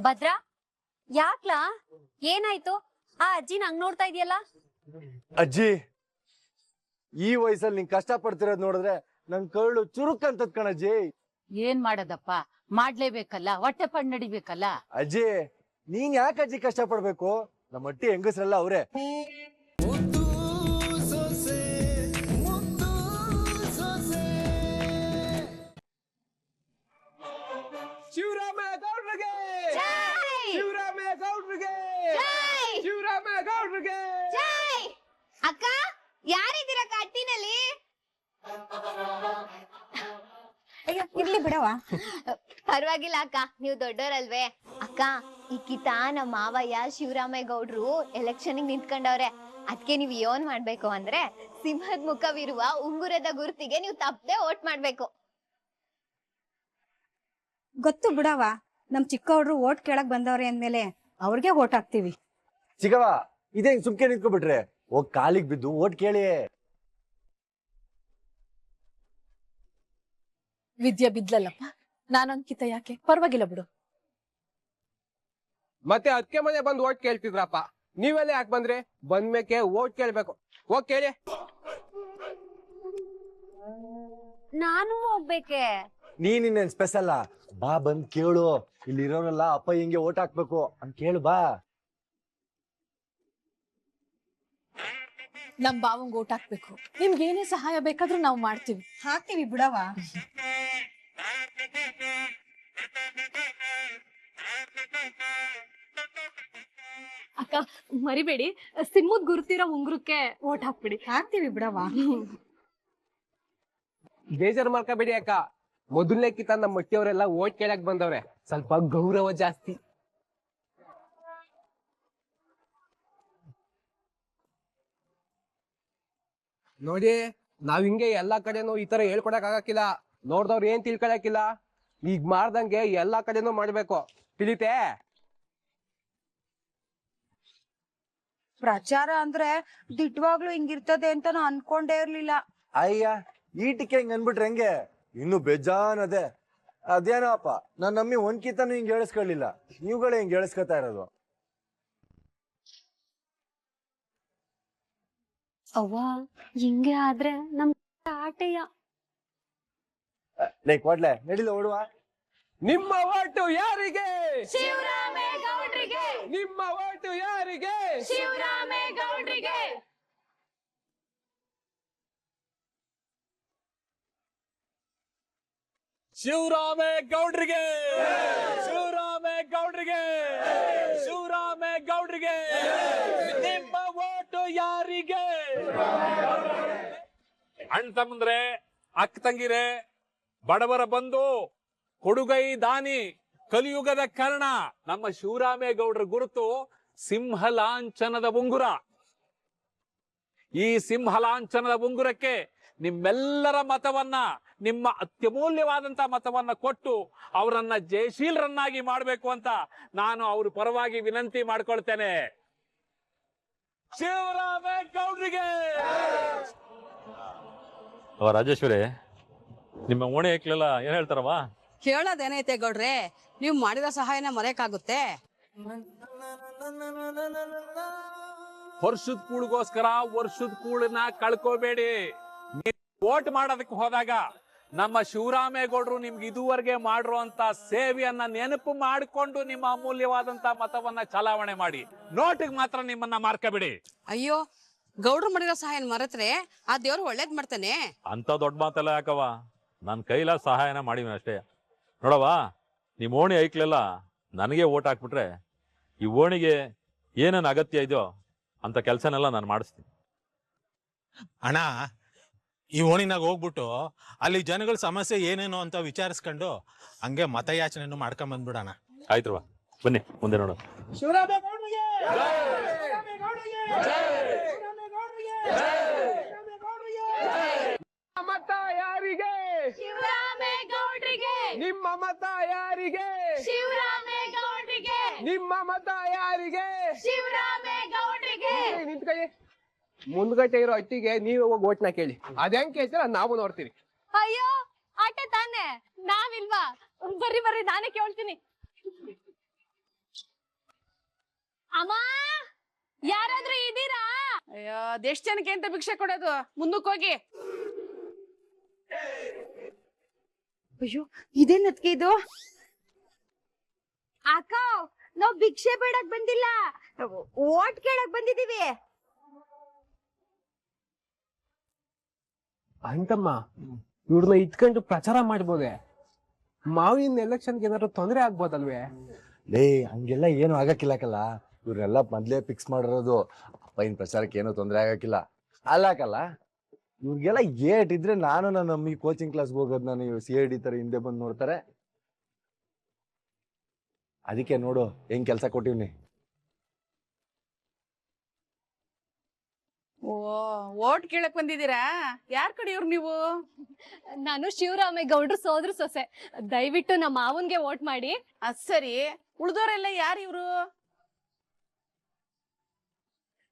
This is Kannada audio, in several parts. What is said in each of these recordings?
ಭದ್ರಾ? ಯಾಕ್ಲಾ? ಏನಾಯ್ತು? ಆ ಅಜ್ಜಿ ನಂಗ್ ನೋಡ್ತಾ ಇದೆಯಲ್ಲ? ಅಜ್ಜಿ ಈ ವಯಸ್ಸಲ್ಲಿ ನಿಂಗ್ ಕಷ್ಟ ಪಡ್ತಿರೋದ್ ನೋಡಿದ್ರೆ ನನ್ ಕಳ್ಳು ಚುರುಕ್ ಅಂತ ಕಣಜ್ಜಿ. ಏನ್ ಮಾಡೋದಪ್ಪ? ಮಾಡ್ಲೇಬೇಕಲ್ಲ? ಹೊಟ್ಟೆ ಪಡ್ ನಡಿಬೇಕಲ್ಲ? ಅಜ್ಜಿ ನೀನ್ ಯಾಕೆ ಅಜ್ಜಿ ಕಷ್ಟ ಪಡ್ಬೇಕು ನಮ್ಮ ಅಟ್ಟಿ ಹೆಂಗಸ್ರಲ್ಲ ಅವ್ರೆ. ಜೈ! ಅಕ್ಕ ಯಾರಿದ್ದೀರ ಕಟ್ಟಿನಲ್ಲಿ ಅಯ್ಯೋ ಇರ್ಲಿ ಬಿಡವ ಪರವಾಗಿಲ್ಲ ಅಕ್ಕ ನೀವು ದೊಡ್ಡೋರಲ್ವೇ. ಅಕ್ಕ ಈ ಕಿತ ನಮ್ಮ ಮಾವಯ್ಯ ಶಿವರಾಮಯ್ಯ ಗೌಡ್ರು ಎಲೆಕ್ಷನ್ ನಿಂತ್ಕೊಂಡವ್ರೆ. ಅದಕ್ಕೆ ನೀವು ಏನ್ ಮಾಡ್ಬೇಕು ಅಂದ್ರೆ ಸಿಂಹದ ಮುಖವಿರುವ ಉಂಗುರದ ಗುರುತಿಗೆ ನೀವು ತಪ್ಪದೆ ಓಟ್ ಮಾಡ್ಬೇಕು. ಗೊತ್ತು ಬಿಡವ ನಮ್ ಚಿಕ್ಕವ್ರು ಓಟ್ ಕೇಳಕ್ ಬಂದವ್ರೆ ಅಂದ್ಮೇಲೆ ಅವ್ರಿಗೆ ಓಟ್ ಹಾಕ್ತಿವಿ. ಚಿಗವ ಇದೇ ಸುಮ್ಕೆ ನಿಂತ್ಕೊಬಿಟ್ರೆ. ಹೋಗ್ ಕಾಲಿಗೆ ಬಿದ್ದು ಓಟ್ ಕೇಳಿ. ವಿದ್ಯೆ ಬಿದ್ಲಲ್ಲಪ್ಪ ಅಂಕಿತ ಯಾಕೆ? ಪರವಾಗಿಲ್ಲ ಬಿಡು. ಮತ್ತೆ ಅದಕ್ಕೆ ಮನೆ ಬಂದು ಓಟ್ ಕೇಳ್ತಿದ್ರಪ್ಪ. ನೀವೆಲ್ಲ ಯಾಕೆ ಬಂದ್ರಿ? ಬಂದ್ಮೇಕೆ ಓಟ್ ಕೇಳ್ಬೇಕು. ಹೋಗ್ ಕೇಳಿ. ನಾನು ಹೋಗ್ಬೇಕೆ? ನೀನ್ ಇನ್ನೇನ್ ಸ್ಪೆಷಲ್ ಬಾ ಬಂದ್ ಕೇಳು. ಇಲ್ಲಿ ಇರೋರಲ್ಲ ಅಪ್ಪ ಹಿಂಗೆ ಓಟ್ ಹಾಕ್ಬೇಕು. ಅಂತ ಕೇಳು ಬಾ. ನಮ್ ಬಾವಂಗ್ ಓಟ್ ಹಾಕ್ಬೇಕು. ನಿಮ್ಗೆ ಏನೇ ಸಹಾಯ ಬೇಕಾದ್ರೂ ನಾವು ಮಾಡ್ತೀವಿ. ಹಾಕ್ತಿವಿ ಬಿಡವ ಅಕ್ಕ ಮರಿಬೇಡಿ. ಸಿಂಹದ್ ಗುರುತಿರೋ ಉಂಗುರಕ್ಕೆ ಓಟ್ ಹಾಕ್ಬಿಡಿ. ಹಾಕ್ತಿವಿ ಬಿಡವ ಬೇಜಾರ್ ಮಾಡ್ಕೋಬೇಡಿ ಅಕ್ಕ. ಮೊದಲನೇ ಕಿತ್ತ ನಮ್ಮ ಮಟ್ಟಿಯವರೆಲ್ಲ ಓಟ್ ಕೇಳಕ್ ಬಂದವ್ರೆ. ಸ್ವಲ್ಪ ಗೌರವ ಜಾಸ್ತಿ. ನೋಡಿ ನಾವ್ ಹಿಂಗೆ ಎಲ್ಲಾ ಕಡೆನೂ ಈ ತರ ಹೇಳ್ಕೊಡಕ್ ಆಗಕ್ಕಿಲ್ಲ. ನೋಡ್ದವ್ರು ಏನ್ ತಿಳ್ಕೊಳಕಿಲ್ಲ ಈಗ ಮಾಡ್ದಂಗೆ ಎಲ್ಲಾ ಕಡೆನೂ ಮಾಡ್ಬೇಕು. ತಿಳಿತೆ ಪ್ರಚಾರ ಅಂದ್ರೆ ದಿಟ್ವಾಗ್ಲು ಹಿಂಗಿರ್ತದೆ ಅಂತ ನಾ ಅನ್ಕೊಂಡೇ ಇರ್ಲಿಲ್ಲ. ಅಯ್ಯ ಈಟಿಕೆ ಹಿಂಗ್ ಅನ್ಬಿಟ್ರೆ ಹೆಂಗೆ? ಇನ್ನು ಬೇಜಾನ್ ಅದೇ ಅದೇನೋ ಅಪ್ಪ ನಾನ್ ಅಮ್ಮಿ ಒಂದ್ಕಿತನು ಹಿಂಗ್ ಹೇಳಿಸ್ಕೊಳ್ಳಿಲ್ಲ ನೀವುಗಳೇ ಹಿಂಗ್ ಹೇಳಿಸ್ಕೊತಾ ಇರೋದು. ಅವ್ವ ಹಿಂಗೆ ಆದ್ರೆ ನಮ್ ಆಟೆಯ. ಲೇ ಕೊಡ್ಲೆ ನಡಿಲ ಓಡುವ. ನಿಮ್ಮ ಓಟು ಯಾರಿಗೆ? ಶಿವರಾಮೇಗೌಡ್ರಿಗೆ ನಿಮ್ಮ ಓಟು ಯಾರಿಗೆ? ಶಿವರಾಮೇಗೌಡ್ರಿಗೆ ಶಿವರಾಮೇ ಗೌಡ್ರಿಗೆ. ಶಿವರಾಮೇ ಗೌಡ್ರಿಗೆ. ಶಿವರಾಮೇ ಗೌಡ್ರಿಗೆ. ನಿಮ್ಮ ಓಟು ಯಾರಿಗೆ? ಅಣ್ಣ ತಮ್ಮಂದ್ರೆ, ಅಕ್ಕ ತಂಗಿರೆ, ಬಡವರ ಬಂಧು, ಕೊಡುಗೈ ದಾನಿ, ಕಲಿಯುಗದ ಕರ್ಣ, ನಮ್ಮ ಶಿವರಾಮೇ ಗೌಡ್ರ ಗುರುತು ಸಿಂಹಲಾಂಛನದ ಉಂಗುರ. ಈ ಸಿಂಹಲಾಂಛನದ ಉಂಗುರಕ್ಕೆ ನಿಮ್ಮೆಲ್ಲರ ಮತವನ್ನ, ನಿಮ್ಮ ಅತ್ಯಮೂಲ್ಯವಾದಂತ ಮತವನ್ನ ಕೊಟ್ಟು ಅವರನ್ನ ಜಯಶೀಲರನ್ನಾಗಿ ಮಾಡಬೇಕು ಅಂತ ನಾನು ಅವ್ರ ಪರವಾಗಿ ವಿನಂತಿ ಮಾಡ್ಕೊಳ್ತೇನೆ. ಶಿವರಾಮೇ ಗೌಡ್ರಿಗೆ! ಅವ ರಾಜೇಶ್ವರಿ ನಿಮ್ಮ ಓಣೆ ಐಕ್ಲೆಲ್ಲ ಏನ್ ಹೇಳ್ತಾರವ ಕೇಳೋದೇನೈತೆ ಗೌಡ್ರೆ ನೀವು ಮಾಡಿದ ಸಹಾಯನ ಮರೆಯಕ್ಕಾಗುತ್ತೆ? ವರ್ಷದ ಕೂಳಿಗೋಸ್ಕರ ವರ್ಷದ ಕೂಳನ್ನ ಕಳ್ಕೋಬೇಡಿ. ವೋಟ್ ಮಾಡೋದಕ್ಕೆ ಹೋದಾಗ ನಮ್ಮ ಶಿವರಾಮೇಗೌಡರು ನಿಮ್ಗೆ ಇದುವರೆಗೆ ಮಾಡಿರುವಂತ ಸೇವೆಯನ್ನ ನೆನಪು ಮಾಡಿಕೊಂಡು ನಿಮ್ಮ ಅಮೂಲ್ಯವಾದಂತ ಮತವನ್ನ ಚಲಾವಣೆ ಮಾಡಿ. ನೋಟಿಗೆ ಮಾತ್ರ ನಿಮ್ಮನ್ನ ಮಾರ್ಕಬಿಡಿ ಅಯ್ಯೋ ಗೌಡ್ರು ಮಾಡಿರೋ ಸಹಾಯ ಮರೆತ್ರೆ ಆ ದೇವ್ರು ಒಳ್ಳೇದ್ ಮಾಡ್ತಾನೆ? ಅಂತ ದೊಡ್ಡ ಮಾತೆಲ್ಲ ಯಾಕವ ನನ್ನ ಕೈಲ ಸಹಾಯನ ಮಾಡಿವಿ ಅಷ್ಟೇ. ನೋಡವ ನಿಮ್ಮ ಓಣಿ ಐಕ್ಲೆಲ್ಲ ನನಗೆ ಓಟ್ ಹಾಕ್ಬಿಟ್ರೆ ಈ ಓಣಿಗೆ ಏನೇನು ಅಗತ್ಯ ಇದೆಯೋ ಅಂತ ಕೆಲಸನೆಲ್ಲ ನಾನು ಮಾಡಿಸ್ತೀನಿ. ಅಣ್ಣ ಈ ಓಣಿನಾಗ ಹೋಗ್ಬಿಟ್ಟು ಅಲ್ಲಿ ಜನಗಳ ಸಮಸ್ಯೆ ಏನೇನು ಅಂತ ವಿಚಾರಿಸ್ಕೊಂಡು ಹಂಗೆ ಮತಯಾಚನೆಯನ್ನು ಮಾಡ್ಕೊಂಡ್ ಬಂದ್ಬಿಡಣ. ಆಯ್ತವ ಬನ್ನಿ ಮುಂದೆ ನೋಡೋಣ. ಮತ ಯಾರಿಗೆ? ನಿಮ್ಮ ಮತ ಯಾರಿಗೆ? ನಿಮ್ಮ ಮತ ಯಾರಿಗೆ? ನಿಂತ್ಕೊಳ್ಳಿ ಮುಂದ್ಗಟ್ಟೆ ಇರೋ ಅಟ್ಟಿಗೆ ನೀವೇ ಹೋಗಿ ಓಟ್ನ ಕೇಳಿ. ಅದ್ ಹೆಂಗ್ ಕೇಳ್ತೀರ ನಾವು ನೋಡ್ತೀವಿ. ಅಯ್ಯೋ ಆಟ ತಾನೆ? ನಾವಿಲ್ವಾ? ಬರ್ರಿ ಬರ್ರಿ ನಾನೇ ಕೇಳ್ತೀನಿ. ಅಮ್ಮ ಯಾರಾದ್ರೂ ಇದೀರಾ ಅಯ್ಯೋ ಅದೆಷ್ಟ್ ಜನಕ್ಕೆ ಅಂತ ಭಿಕ್ಷೆ ಕೊಡೋದು? ಮುಂದಕ್ಕೆ ಹೋಗಿ. ಅಯ್ಯೋ ಇದೇನತ್ಗೆ ಇದು? ಅಕ್ಕ ನಾವ್ ಭಿಕ್ಷೆ ಬೇಡಕ್ ಬಂದಿಲ್ಲ. ಓಟ್ ಕೇಳಕ್ ಬಂದಿದೀವಿ ಅಂತಮ್ಮ ಇವ್ರನ್ನ ಇಟ್ಕೊಂಡು ಪ್ರಚಾರ ಮಾಡ್ಬೋದೆ? ಮಾವಿನ ಎಲೆಕ್ಷನ್ಗೆ ಏನಾದ್ರು ತೊಂದರೆ ಆಗ್ಬೋದಲ್ವೇ? ಲೇ ಹಂಗೆಲ್ಲ ಏನು ಆಗಕ್ಕಿಲ್ಲಕಲ್ಲ ಇವ್ರನ್ನೆಲ್ಲ ಮೊದ್ಲೇ ಫಿಕ್ಸ್ ಮಾಡಿರೋದು. ಅಪ್ಪನ ಪ್ರಚಾರಕ್ಕೆ ಏನೂ ತೊಂದರೆ ಆಗಕ್ಕಿಲ್ಲ. ಅಲ್ಲಕಲ್ಲ ಇವ್ರಿಗೆಲ್ಲ ಏಟ್ ಇದ್ರೆ ನಾನು ನನ್ನ ಈ ಕೋಚಿಂಗ್ ಕ್ಲಾಸ್ಗೆ ಹೋಗೋದು ನಾನು ಸಿ ಐ ಡಿ ತರ ಹಿಂದೆ ಬಂದು ನೋಡ್ತಾರೆ. ಅದಕ್ಕೆ ನೋಡು ಹೆಂಗ್ ಕೆಲಸ ಕೊಟ್ಟಿವ್ನಿ. ಓ ಓಟ್ ಕೇಳಕ್ ಬಂದಿದ್ದೀರಾ? ಯಾರ್ ಕಡೆ ಇವ್ರು ನೀವು? ನಾನು ಶಿವರಾಮೇಗೌಡ್ರು ಸೋದ್ರ ಸೊಸೆ. ದಯವಿಟ್ಟು ನಮ್ಮ ಮಾವನ್ಗೆ ವೋಟ್ ಮಾಡಿ. ಅದ್ ಸರಿ. ಉಳ್ದೋರೆಲ್ಲ ಯಾರು ಇವ್ರು?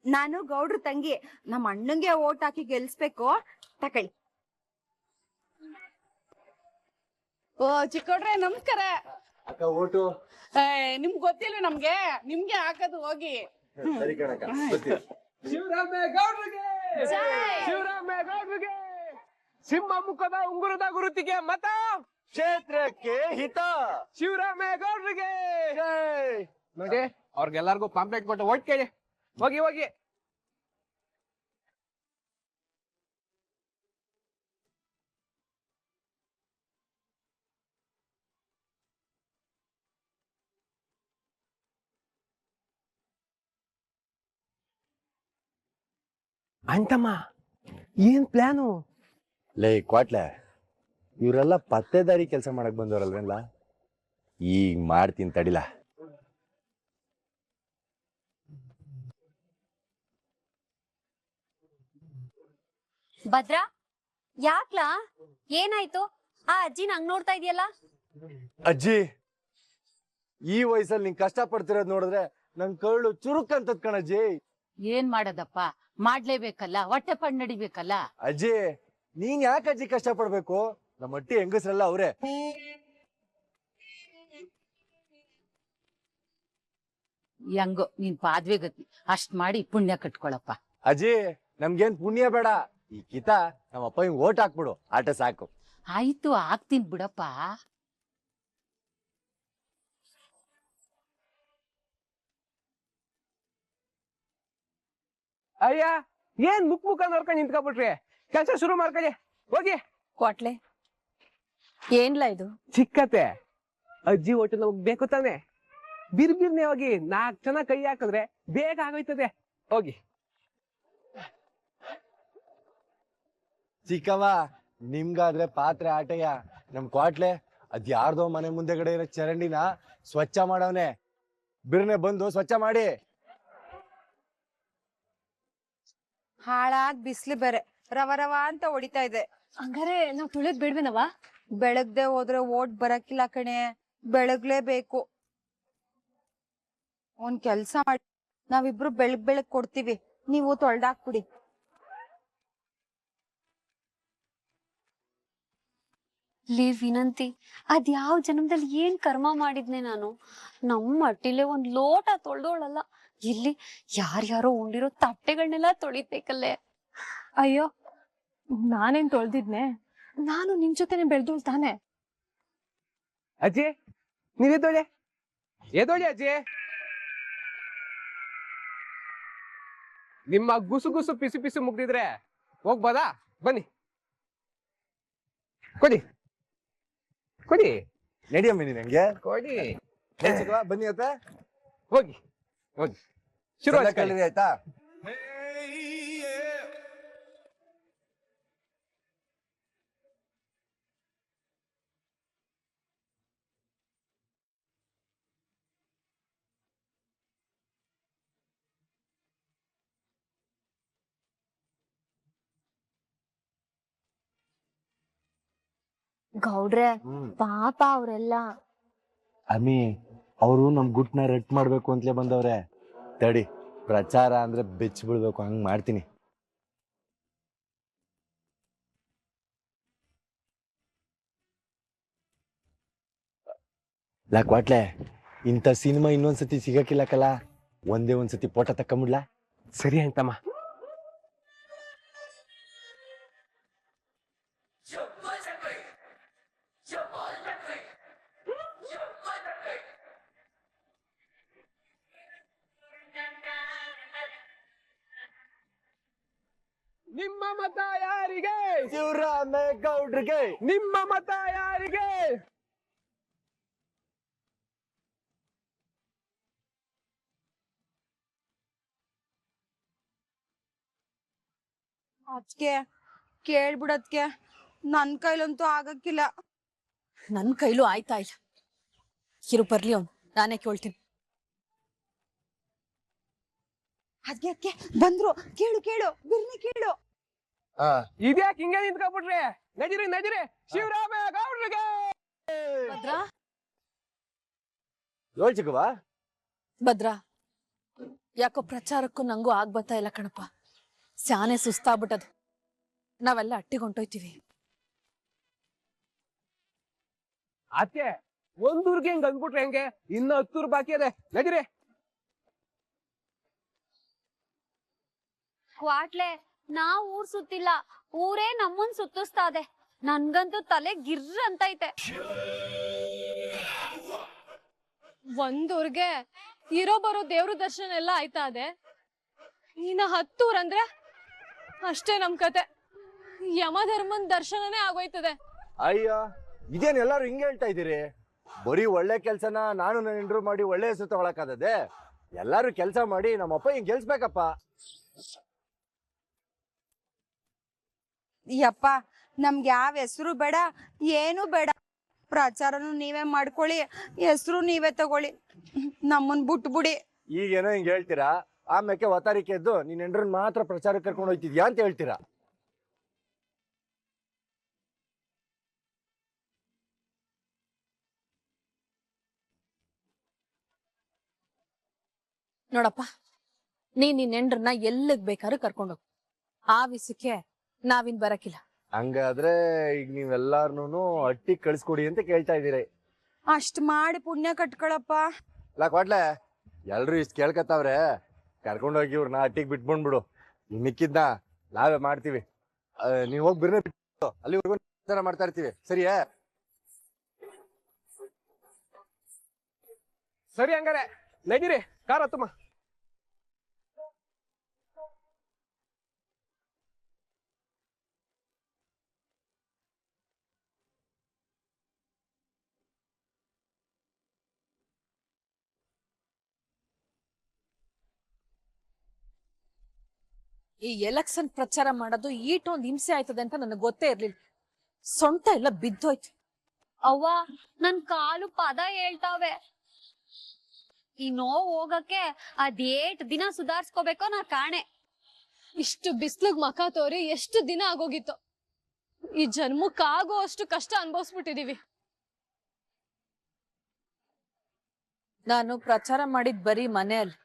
ನಾನು ಗೌಡ್ರ ತಂಗಿ. ನಮ್ಮ ಅಣ್ಣಂಗೆ ಓಟ್ ಹಾಕಿ ಗೆಲ್ಸ್ಬೇಕು. ತಕೊಳ್ಳಿ ಓ ಚಿಕ್ಕೋಡ್ರೆ ನಮಸ್ಕಾರ. ಅಕ್ಕ ಓಟು. ಏ, ನಿಮ್ಗ್ ಗೊತ್ತಿಲ್ವೇ ನಮ್ಗೆ? ನಿಮ್ಗೆ ಹಾಕೋದು ಹೋಗಿ. ಸರಿ ಕಣಕ್ಕ ಬರ್ತೀವಿ. ಶಿವರಾಮೇಗೌಡ್ರಿಗೆ! ಶಿವರಾಮೇಗೌಡ್ರಿಗೆ! ಸಿಂಹ ಮುಖದ ಉಂಗುರದ ಗುರುತಿಗೆ ಮತ! ಕ್ಷೇತ್ರಕ್ಕೆ ಹಿತ! ಶಿವರಾಮೇಗೌಡ್ರಿಗೆ! ನೋಡಿ ಅವ್ರಿಗೆಲ್ಲರಿಗೂ ಪಾಂಪ್ಲೆಟ್ ಕೊಟ್ಟು ಓಟ್ ಕೇಳಿ ಹೋಗಿ ಹೋಗಿ. ಅಂತಮ್ಮ ಏನ್ ಪ್ಲಾನು? ಲೇ ಕ್ವಾಟ್ಲೆ ಇವರೆಲ್ಲ ಪತ್ತೆದಾರಿ ಕೆಲಸ ಮಾಡಕ್ ಬಂದವರಲ್ವೇನ್ಲ? ಈಗ ಮಾಡ್ತೀನಿ ತಡಿಲ. ಭದ್ರಾ ಯಾಕ್ಲಾ? ಏನಾಯ್ತು? ಆ ಅಜ್ಜಿ ನಂಗ್ ನೋಡ್ತಾ ಇದೆಯಲ್ಲ? ಅಜ್ಜಿ ಈ ವಯಸ್ಸಲ್ಲಿ ನಿಂಗ್ ಕಷ್ಟ ಪಡ್ತಿರೋದ್ ನೋಡಿದ್ರೆ ನನ್ ಕಳ್ಳು ಚುರುಕ್ ಅಂತದ್ ಕಣಜ್ಜಿ. ಏನ್ ಮಾಡೋದಪ್ಪ? ಮಾಡ್ಲೇಬೇಕಲ್ಲ ಹೊಟ್ಟೆ ಪಾಡ್ ನಡಿಬೇಕಲ್ಲ? ಅಜ್ಜಿ ನೀನ್ ಯಾಕೆ ಅಜ್ಜಿ ಕಷ್ಟ ಪಡ್ಬೇಕು ನಮ್ಮ ಅಟ್ಟಿ ಹೆಂಗಸ್ರಲ್ಲ ಅವ್ರೆ. ಹೆಂಗೋ ನೀನ್ ಪಾದ್ವೆ ಗತಿ. ಅಷ್ಟ್ ಮಾಡಿ ಪುಣ್ಯ ಕಟ್ಕೊಳಪ್ಪ. ಅಜ್ಜಿ ನಮ್ಗೇನ್ ಪುಣ್ಯ ಬೇಡ. ಈ ಕಿತ ನಮ್ಮ ಅಪ್ಪ ಹಿಂಗ್ ಓಟ್ ಹಾಕ್ಬಿಡು. ಆಟ ಸಾಕು. ಆಯ್ತು ಆಗ್ತೀನಿ ಬಿಡಪ್ಪ. ಅಯ್ಯ ಏನ್ ಮುಕ್ ಮುಖ ನೋಡ್ಕೊಂಡು ನಿಂತ್ಕೊಬಿಟ್ರಿ? ಕೆಲಸ ಶುರು ಮಾಡ್ಕೊಳ್ಳಿ. ಹೋಗಿ. ಕ್ವಾಟ್ಲೆ ಏನ್ಲ ಇದು? ಚಿಕ್ಕತೆ ಅಜ್ಜಿ ಹೋಟೆಲ್ ನಮಗ್ ಬೇಕು ತಾನೆ. ಬಿರ್ ಬಿರ್ನೆ ಹೋಗಿ ನಾಲ್ಕ್ ಜನ ಕೈ ಹಾಕಿದ್ರೆ ಬೇಗ ಆಗೋಯ್ತದೆ. ಹೋಗಿ. ಚಿಕ್ಕವ ನಿಮ್ಗಾದ್ರೆ ಪಾತ್ರೆ ಆಟಯ್ಯ. ನಮ್ ಕ್ವಾಟ್ಲೆ ಅದ್ ಯಾರ್ದೋ ಮನೆ ಮುಂದೆಗಡೆ ಇರೋ ಚರಂಡಿನ ಸ್ವಚ್ಛ ಮಾಡವನೆ. ಬಿರ್ನೆ ಬಂದು ಸ್ವಚ್ಛ ಮಾಡಿ. ಹಾಳಾಗ್ ಬಿಸ್ಲು ಬೇರೆ. ರವ ರವ ಅಂತ ಹೊಡಿತಾ ಇದೆ. ಹಂಗಾರೆ ನಾವ್ ತುಳಿದ್ ಬಿಡ್ಬೇನವ ಬೆಳಗ್ದೆ ಹೋದ್ರೆ ಓಟ್ ಬರಕಿಲ್ಲ ಕಣೆ. ಬೆಳಗ್ಲೇಬೇಕು ಒಂದ್ ಕೆಲ್ಸ ಮಾಡಿ ನಾವಿಬ್ರು ಬೆಳಗ್ ಬೆಳಗ್ ಕೊಡ್ತೀವಿ. ನೀವು ತೊಳ್ದಾಕ್ಬಿಡಿ. ಲೇ ವಿನಂತಿ. ಅದ್ ಯಾವ ಜನ್ಮದಲ್ಲಿ ಏನ್ ಕರ್ಮ ಮಾಡಿದ್ನೆ ನಾನು? ನಮ್ಮ ಮಟ್ಟಿಲೆ ಒಂದ್ ಲೋಟ ತೊಳ್ದೋಳಲ್ಲ. ಇಲ್ಲಿ ಯಾರ್ಯಾರೋ ಉಂಡಿರೋ ತಟ್ಟೆಗಳನ್ನೆಲ್ಲ ತೊಳಿಬೇಕಲ್ಲೇ. ಅಯ್ಯೋ ನಾನೇನ್ ತೊಳ್ದಿದ್ನೆ? ನಾನು ನಿನ್ ಜೊತೆನೆ ಬೆಳ್ದೋಳ್ ತಾನೆ. ಅಜ್ಜಿ ನೀವ್ ಎದ್ದೋಳಿ. ಎದ್ದೋಳಿ ಅಜ್ಜಿ. ನಿಮ್ಮ ಗುಸು ಗುಸು ಪಿಸು ಪಿಸು ಮುಗ್ದಿದ್ರೆ ಹೋಗ್ಬೋದಾ? ಬನ್ನಿ. ಕೊಡಿ. ಕೊಡಿ. ನಡಿಯಮ್ಮ ನೀನ್ ಹಂಗೆ. ಕೊಡಿ. ಬನ್ನಿ ಅತ್ತ. ಹೋಗಿ. ಶುರು ಎಲ್ಲ ಹಚ್ಕೊಳ್ಳಿ. ಕಲೀರಿ ಆಯ್ತಾ? ಗೌಡ್ರೆ ಹ್ಮ್. ಪಾಪ ಅವ್ರೆಲ್ಲ. ಅಮ್ಮಿ ಅವರು ನಮ್ಮ ಗುಟ್ನ ರೆಟ್ ಮಾಡಬೇಕು ಅಂತಲೇ ಬಂದವ್ರೆ. ತಡಿ, ಪ್ರಚಾರ ಅಂದ್ರೆ ಬೆಚ್ಚ ಬೀಳ್ಬೇಕು ಹಂಗ್ ಮಾಡ್ತೀನಿ. ಲಾ, ಕ್ವಾಟ್ಲೆ, ಇಂಥ ಸಿನಿಮಾ ಇನ್ನೊಂದ್ಸತಿ ಸಿಗಕ್ಕಿಲ್ಲಕಲ್ಲ ಒಂದೇ ಒಂದ್ಸತಿ ಫೋಟೋ ತಕ್ಕಂಬಿಡ್ಲಾ? ಸರಿ ಅಂತಮ್ಮ ನಿಮ್ಮ ಮತ ಯಾರಿಗೆ? ಶಿವರಾಮೇಗೌಡ್ರಿಗೆ ನಿಮ್ಮ ಮತ ಯಾರಿಗೆ? ಅದ್ಕೆ ಕೇಳ್ಬಿಡದ್ಕೆ ನನ್ ಕೈಲಂತೂ ಆಗಕ್ಕಿಲ್ಲ. ನನ್ ಕೈಲೂ ಆಯ್ತಾ ಇಲ್ಲ. ಇರು ಬರ್ಲಿ ಅವ್ನು ನಾನೇ ಕೇಳ್ತೀನಿ. ಅದ್ಕೆ ಅದ್ಕೆ ಬಂದ್ರು ಕೇಳು ಕೇಳು ಬಿರ್ನಿ ಕೇಳು. ಇದ್ಯಾಕ್ ಹಿಂಗೆ ನಿಂತ್ಕೊಬಿಟ್ರಿ ನದಿರಿ ನದಿರಿ ಶಿವರಾಮೇಗೌಡ್ರಿಗೆ ಭದ್ರಾ? ಏಳ್ ಚಿಕ್ಕವಾ ಭದ್ರಾ ಯಾಕೋ ಪ್ರಚಾರಕ್ಕೂ ನಂಗೂ ಆಗ್ ಬರ್ತಾ ಇಲ್ಲ ಕಣಪ್ಪ. ಸ್ಯಾನೆ ಸುಸ್ತಾಗ್ಬಿಟ್ಟದು. ನಾವೆಲ್ಲ ಅಟ್ಟಿಗೊಂಟೋಯ್ತೀವಿ. ಅತ್ತೆ ಒಂದೂರ್ಗೆ ಹಿಂಗ್ ಅಂದ್ಬಿಟ್ರೆ ಹೆಂಗೆ? ಇನ್ನು ಹತ್ತೂರ್ ಬಾಕಿ ಅದೇ ನದಿರಿ ಕ್ವಾಟ್ಲೆ ನಾವ್ ಊರ್ ಸುತ್ತಿಲ್ಲ ಊರೇ ನಮ್ಮನ್ ಸುತ್ತಿಸ್ತಾ ಇದೆ. ನನ್ಗಂತೂ ತಲೆ ಗಿರ್ರ್ ಅಂತೈತೆ. ಒಂದೂರ್ಗೆ ಇರೋ ಬರೋ ದೇವ್ರ ದರ್ಶನ ಎಲ್ಲ ಆಯ್ತಾ ಅದೆ? ಇನ್ನ ಹತ್ತೂರ್ ಅಂದ್ರೆ ಅಷ್ಟೇ ನಮ್ ಕತೆ. ಯಮಧರ್ಮನ್ ದರ್ಶನನೇ ಆಗೋಯ್ತದೆ. ಅಯ್ಯ ಇದೇನ್ ಎಲ್ಲಾರು ಹಿಂಗೆ ಹೇಳ್ತಾ ಇದ್ದೀರಿ? ಬರೀ ಒಳ್ಳೆ ಕೆಲ್ಸನ ನಾನು ನನ್ನ ಹೆಂಡ್ರು ಮಾಡಿ ಒಳ್ಳೆ ಹೆಸರು ತಗೊಳಕಾದದೆ ಎಲ್ಲಾರು ಕೆಲಸ ಮಾಡಿ ನಮ್ಮಪ್ಪ ಹಿಂಗ್ ಗೆಲ್ಸ್ಬೇಕಪ್ಪ. ಯಪ್ಪ ನಮ್ಗೆ ಯಾವ ಹೆಸರು ಬೇಡ ಏನು ಬೇಡ. ಪ್ರಚಾರನು ನೀವೇ ಮಾಡ್ಕೊಳ್ಳಿ ಹೆಸರು ನೀವೇ ತಗೊಳ್ಳಿ. ನಮ್ಮನ್ ಬಿಟ್ಬಿಡಿ. ಈಗೇನೋ ಹಿಂಗ್ ಹೇಳ್ತೀರಾ? ಆಮೇಲೆ ಒತ್ತಾರಿಕೆ ಎದ್ದು ನಿನ್ ಹೆಂಡ್ರನ್ ಮಾತ್ರ ಪ್ರಚಾರಕ್ಕೆ ಕರ್ಕೊಂಡು ಹೋಯ್ತಿದ್ಯಾ ಅಂತ ಹೇಳ್ತೀರಾ? ನೋಡಪ್ಪ ನೀನ್ ನಿನ್ ಹೆಂಡ್ರನ್ನ ಎಲ್ಲಿಗ್ ಬೇಕಾದ್ರೂ ಕರ್ಕೊಂಡೋಗ್ ಆ ವಿಷಯಕ್ಕೆ ನಾವಿನ್ ಬರಕಿಲ್ಲ. ಹಂಗಾದ್ರೆ ಈಗ ನೀವೆಲ್ಲಾರ್ನು ಅಟ್ಟಿ ಕಳಿಸ್ಕೊಡಿ ಅಂತ ಕೇಳ್ತಾ ಇದೀರಿ ಅಷ್ಟ್ ಮಾಡಿ ಪುಣ್ಯ ಕಟ್ಕೊಳಪ್ಪ. ಲಾ ಕೊಡ್ಲೆ ಎಲ್ರು ಇಷ್ಟ್ ಕೇಳ್ಕತ್ತಾವ್ರೆ. ಕರ್ಕೊಂಡೋಗಿ ಇವ್ರನ್ನ ಅಟ್ಟಿಗೆ ಬಿಟ್ಬಂದ್ಬಿಡು. ಇನ್ನಿಕ್ಕಿದ್ನ ನಾವೇ ಮಾಡ್ತೀವಿ. ಆ, ನೀವ್ ಹೋಗಿ ಬಿರ್ನೆ ಬಿಟ್ಟು ಅಲ್ಲಿವರೆಗೂ ಪ್ರಚಾರ ಮಾಡ್ತಾ ಇರ್ತೀವಿ. ಸರಿಯಾ? ಸರಿ ಹಂಗಾರೆ ನದಿರಿ ಕಾರ ಹತ್ತಮ್ಮ. ಈ ಎಲೆಕ್ಷನ್ ಪ್ರಚಾರ ಮಾಡೋದು ಈಟೊಂದ್ ಹಿಂಸೆ ಆಯ್ತದೆ ಅಂತ ನನಗೆ ಗೊತ್ತೇ ಇರ್ಲಿಲ್ಲ. ಸೊಂಟ ಎಲ್ಲ ಬಿದ್ದೋಯ್ತು. ಅವ್ವ ನನ್ ಕಾಲು ಪದ ಹೇಳ್ತಾವೆ ಈ ನೋವು ಹೋಗಕ್ಕೆ ಅದೇಟ್ ದಿನ ಸುಧಾರ್ಸ್ಕೋಬೇಕೋ ನಾ ಕಾಣೆ. ಇಷ್ಟು ಬಿಸ್ಲಿಗ್ ಮಖ ತೋರಿ ಎಷ್ಟು ದಿನ ಆಗೋಗಿತ್ತು. ಈ ಜನ್ಮಕ್ಕಾಗೋ ಅಷ್ಟು ಕಷ್ಟ ಅನ್ಭವಿಸ್ಬಿಟ್ಟಿದೀವಿ. ನಾನು ಪ್ರಚಾರ ಮಾಡಿದ್ ಬರೀ ಮನೆಯಲ್ಲಿ.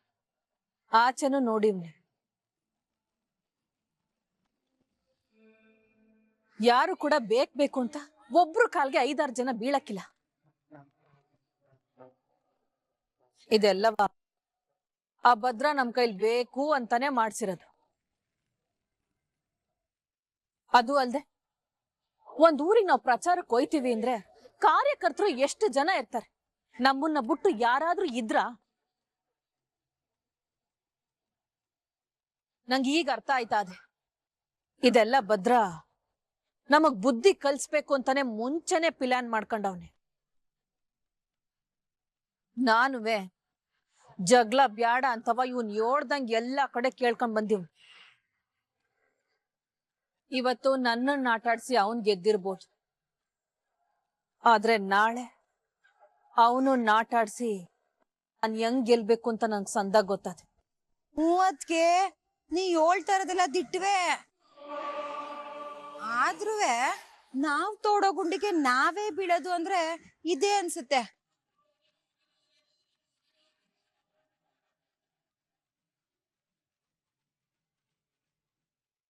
ಆಚೆನೂ ನೋಡಿವ್ನಿ. ಯಾರು ಕೂಡ ಬೇಕ್ ಅಂತ ಒಬ್ರು ಕಾಲ್ಗೆ ಐದಾರು ಜನ ಬೀಳಕ್ಕಿಲ್ಲ. ಇದೆಲ್ಲವ ಆ ಭದ್ರ ನಮ್ ಕೈಲಿ ಬೇಕು ಅಂತಾನೆ ಮಾಡ್ಸಿರೋದು. ಅದು ಅಲ್ದೆ ಒಂದ್ ಊರಿಗೆ ನಾವು ಪ್ರಚಾರಕ್ಕೆ ಹೋಯ್ತೀವಿ ಅಂದ್ರೆ ಕಾರ್ಯಕರ್ತರು ಎಷ್ಟು ಜನ ಇರ್ತಾರೆ? ನಮ್ಮನ್ನ ಬಿಟ್ಟು ಯಾರಾದ್ರೂ ಇದ್ರ? ನಂಗೆ ಈಗ ಅರ್ಥ ಆಯ್ತಾ ಅದೇ? ಇದೆಲ್ಲ ಭದ್ರ ನಮಗ್ ಬುದ್ಧಿ ಕಲ್ಸ್ಬೇಕು ಅಂತಾನೆ ಮುಂಚೆನೆ ಪ್ಲಾನ್ ಮಾಡ್ಕೊಂಡವನೆ. ನಾನುವೆ ಜಗ್ಲ ಬ್ಯಾಡ ಅಂತವ ಇವನ್ ಯೋಡ್ದಂಗ್ ಎಲ್ಲಾ ಕಡೆ ಕೇಳ್ಕೊಂಡ್ ಬಂದಿವ್. ಇವತ್ತು ನನ್ನನ್ನ ಆಟಾಡ್ಸಿ ಅವನ್ ಗೆದ್ದಿರ್ಬೋದು. ಆದ್ರೆ ನಾಳೆ ಅವನು ನಾಟಾಡ್ಸಿ ನಾನ್ ಹೆಂಗ್ ಗೆಲ್ಬೇಕು ಅಂತ ನಂಗೆ ಸಂದಾಗ ಗೊತ್ತಾದೆ. ಮೂವತ್ಗೆ ನೀ ಹೇಳ್ತಾ ಇರೋದೆಲ್ಲ ದಿಟ್ವೆ. ಆದ್ರೂ ನಾವ್ ತೋಡೋ ಗುಂಡಿಗೆ ನಾವೇ ಬೀಳೋದು ಅಂದ್ರೆ ಇದೇ ಅನ್ಸುತ್ತೆ.